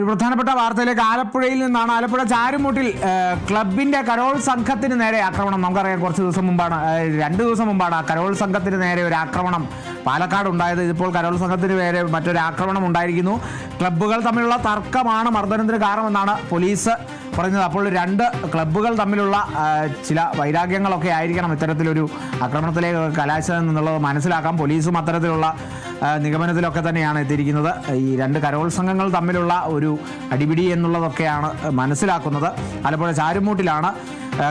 ഒരു പ്രധാനപ്പെട്ട വാർത്തയിലേക്ക് ആലപ്പുഴയിൽ നിന്നാണ്. ആലപ്പുഴ ചാരുമൂട്ടിൽ ക്ലബിന്റെ കരോൾ സംഘത്തിന് നേരെ ആക്രമണം. നമുക്കറിയാം കുറച്ച് ദിവസം മുമ്പാണ് രണ്ട് ദിവസം മുമ്പാണ് കരോൾ സംഘത്തിന് നേരെ ഒരു ആക്രമണം പാലക്കാട് ഉണ്ടായത്. ഇതിപ്പോൾ കരോൾ സംഘത്തിന് നേരെ മറ്റൊരു ആക്രമണം ഉണ്ടായിരിക്കുന്നു. ക്ലബ്ബുകൾ തമ്മിലുള്ള തർക്കമാണ് മർദ്ദനത്തിന് കാരണമെന്നാണ് പോലീസ് പറഞ്ഞത്. അപ്പോൾ രണ്ട് ക്ലബ്ബുകൾ തമ്മിലുള്ള ചില വൈരാഗ്യങ്ങളൊക്കെ ആയിരിക്കണം ഇത്തരത്തിലൊരു ആക്രമണത്തിലേക്ക് കലാശമെന്നുള്ളത് മനസ്സിലാക്കാം. പോലീസും അത്തരത്തിലുള്ള നിഗമനത്തിലൊക്കെ തന്നെയാണ് എത്തിയിരിക്കുന്നത്. ഈ രണ്ട് കരോൾ സംഘങ്ങൾ തമ്മിലുള്ള ഒരു അടിപിടി എന്നുള്ളതൊക്കെയാണ് മനസ്സിലാക്കുന്നത്. ആലപ്പുഴ ചാരുമൂട്ടിലാണ്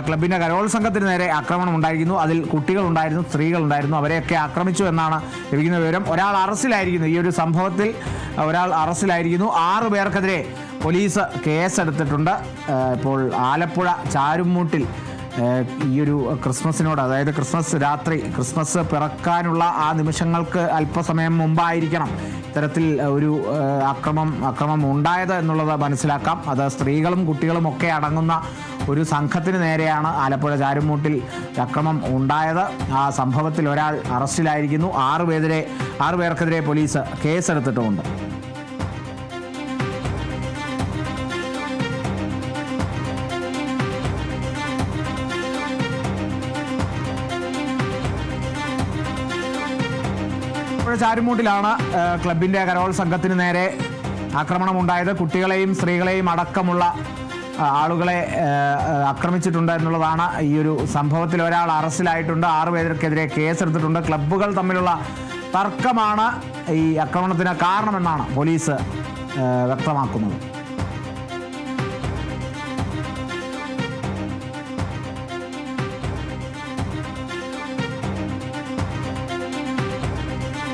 ക്ലബിന്റെ കരോൾ സംഘത്തിന് നേരെ ആക്രമണം ഉണ്ടായിരുന്നു അതിൽ കുട്ടികളുണ്ടായിരുന്നു സ്ത്രീകളുണ്ടായിരുന്നു. അവരെയൊക്കെ ആക്രമിച്ചു എന്നാണ് ലഭിക്കുന്ന വിവരം. ഒരാൾ അറസ്റ്റിലായിരിക്കുന്നു. ഈ ഒരു സംഭവത്തിൽ ഒരാൾ അറസ്റ്റിലായിരിക്കുന്നു. ആറു പേർക്കെതിരെ പോലീസ് കേസെടുത്തിട്ടുണ്ട്. ഇപ്പോൾ ആലപ്പുഴ ചാരുമൂട്ടിൽ ഈ ഒരു ക്രിസ്മസിനോട് അതായത് ക്രിസ്മസ് രാത്രി ക്രിസ്മസ് പിറക്കാനുള്ള ആ നിമിഷങ്ങൾക്ക് അല്പസമയം മുമ്പായിരിക്കണം ഇത്തരത്തിൽ ഒരു അക്രമം അക്രമം ഉണ്ടായത് എന്നുള്ളത് മനസ്സിലാക്കാം. അത് സ്ത്രീകളും കുട്ടികളും ഒക്കെ അടങ്ങുന്ന ഒരു സംഘത്തിന് നേരെയാണ് ആലപ്പുഴ ചാരുമൂട്ടിൽ അക്രമം ഉണ്ടായത്. ആ സംഭവത്തിൽ ഒരാൾ അറസ്റ്റിലായിരിക്കുന്നു. ആറുപേരെ ആറുപേർക്കെതിരെ ആറ് പേർക്കെതിരെ പോലീസ് കേസെടുത്തിട്ടുമുണ്ട്. ആലപ്പുഴ ചാരുമൂട്ടിലാണ് ക്ലബിന്റെ കരോൾ സംഘത്തിന് നേരെ ആക്രമണമുണ്ടായത്. കുട്ടികളെയും സ്ത്രീകളെയും അടക്കമുള്ള ആളുകളെ ആക്രമിച്ചിട്ടുണ്ട് എന്നുള്ളതാണ് ഈ ഒരു സംഭവത്തിൽ ഒരാൾ അറസ്റ്റിലായിട്ടുണ്ട്. ആറ് പേർക്കെതിരെ കേസെടുത്തിട്ടുണ്ട്. ക്ലബ്ബുകൾ തമ്മിലുള്ള തർക്കമാണ് ഈ ആക്രമണത്തിന് കാരണമെന്നാണ് പോലീസ് വ്യക്തമാക്കുന്നത്.